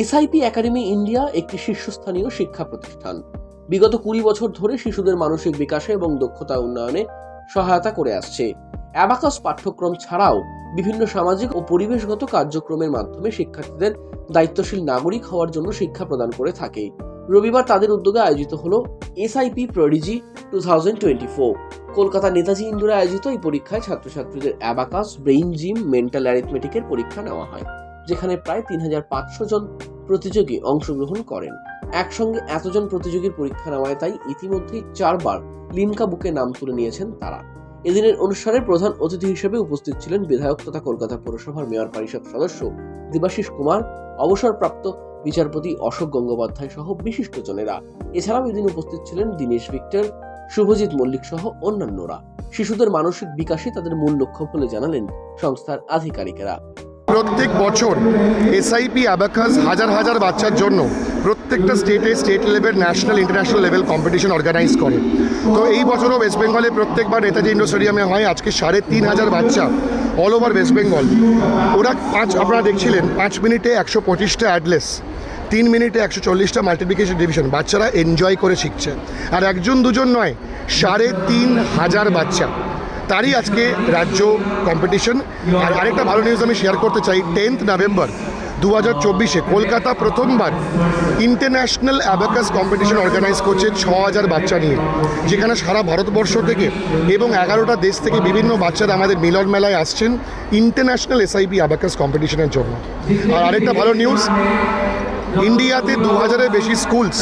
SIP academy India একটি শীর্ষস্থানীয় শিক্ষা প্রতিষ্ঠান। বিগত কুড়ি বছর ধরে শিশুদের মানসিক বিকাশে এবং দক্ষতা উন্নয়নে সহায়তা করে আসছে। অ্যাবাকাস পাঠ্যক্রম ছাড়াও বিভিন্ন সামাজিক ও পরিবেশগত কার্যক্রমের মাধ্যমে শিক্ষার্থীদের দায়িত্বশীল নাগরিক হওয়ার জন্য শিক্ষা প্রদান করে থাকে। রবিবার তাদের উদ্যোগে আয়োজিত হলো SIP prodigy two thousand twenty four. Kolkata Netaji ইন্দোরে আয়োজিত এই পরীক্ষায় ছাত্রছাত্রীদের অ্যাবাকাস, ব্রেইন জিম, মেন্টাল অ্যারিথমেটিকের পরীক্ষা নেওয়া হয়, যেখানে প্রায় তিন হাজার পাঁচশো জন প্রতিযোগী অংশগ্রহণ করেন। একসঙ্গে এতজন প্রতিযোগীর পরীক্ষা নেওয়ায় তাই ইতিমধ্যেই চারবার লিমকা বুকে নাম তুলে নিয়েছেন তারা। এদিনের অনুষ্ঠানে প্রধান অতিথি হিসেবে উপস্থিত ছিলেন বিধায়ক তথা কলকাতা পৌরসভার মেয়র পরিষদ সদস্য দেবাশিস কুমার, অবসরপ্রাপ্ত বিচারপতি অশোক গঙ্গোপাধ্যায় সহ বিশিষ্টজনেরা। এছাড়াও এদিন উপস্থিত ছিলেন দীনেশ ভিক্টর, শুভজিৎ মল্লিক সহ অন্যান্যরা। শিশুদের মানসিক বিকাশে তাদের মূল লক্ষ্য বলে জানালেন সংস্থার আধিকারিকেরা। প্রত্যেক বছর এসআইপি অ্যাবাকাস হাজার হাজার বাচ্চার জন্য প্রত্যেকটা স্টেটে state level national international level competition organise করে। তো এই বছরও ওয়েস্ট বেঙ্গলে প্রত্যেকবার নেতাজি ইন্ডোর স্টেডিয়ামে হয় আজকে সাড়ে তিন হাজার বাচ্চা অল ওভার ওয়েস্ট বেঙ্গল ওরা পাঁচ, আপনারা দেখছিলেন, পাঁচ মিনিটে একশো পঁচিশটা অ্যাডলেস তিন মিনিটে একশো চল্লিশটা মাল্টিপ্লিকেশন ডিভিশন বাচ্চারা এনজয় করে শিখছে। আর একজন দুজন নয়, সাড়ে তিন হাজার বাচ্চা। তারই আজকে রাজ্য কম্পিটিশন আর আরেকটা ভালো নিউজ আমি শেয়ার করতে চাই টেন্থ নভেম্বর দু হাজার চব্বিশে কলকাতা প্রথমবার ইন্টারন্যাশনাল অ্যাবাকাস কম্পিটিশন অর্গানাইজ করছে ছ হাজার বাচ্চা নিয়ে, যেখানে সারা ভারতবর্ষ থেকে এবং এগারোটা দেশ থেকে বিভিন্ন বাচ্চারা আমাদের মিলন মেলায় আসছেন ইন্টারন্যাশনাল এসআইপি অ্যাবাকাস কম্পিটিশনের জন্য। আর আরেকটা ভালো নিউজ ইন্ডিয়াতে দু হাজারের বেশি স্কুলস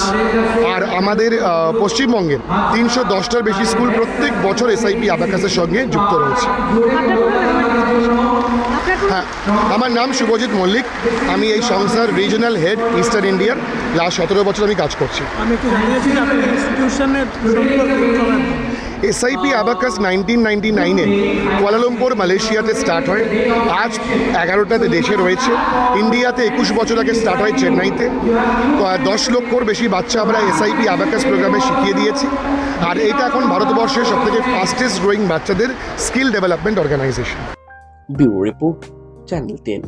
আর আমাদের পশ্চিমবঙ্গে তিনশো দশটার বেশি স্কুল প্রত্যেক বছর এসআইপি আবাকাসের সঙ্গে যুক্ত রয়েছে। হ্যাঁ আমার নাম শুভজিৎ মল্লিক। আমি এই সংস্থার রিজনাল হেড, ইস্টার্ন ইন্ডিয়ার। লাস্ট সতেরো বছর আমি কাজ করছি। আমি একটু যে আপনার ইনস্টিটিউশনের এসআইপি অ্যাবাকাস নাইনটিন নাইনটি নাইনে কুয়ালালামপুর মালয়েশিয়াতে স্টার্ট হয়। আজ এগারোটাতে দেশে রয়েছে। ইন্ডিয়াতে একুশ বছর আগে স্টার্ট হয় চেন্নাইতে। দশ লক্ষর বেশি বাচ্চা আমরা এসআইপি অ্যাবাকাস প্রোগ্রামে শিখিয়ে দিয়েছি। আর এটা এখন ভারতবর্ষের সবথেকে ফাস্টেস্ট গ্রোয়িং বাচ্চাদের skill development organisation report, channel ten.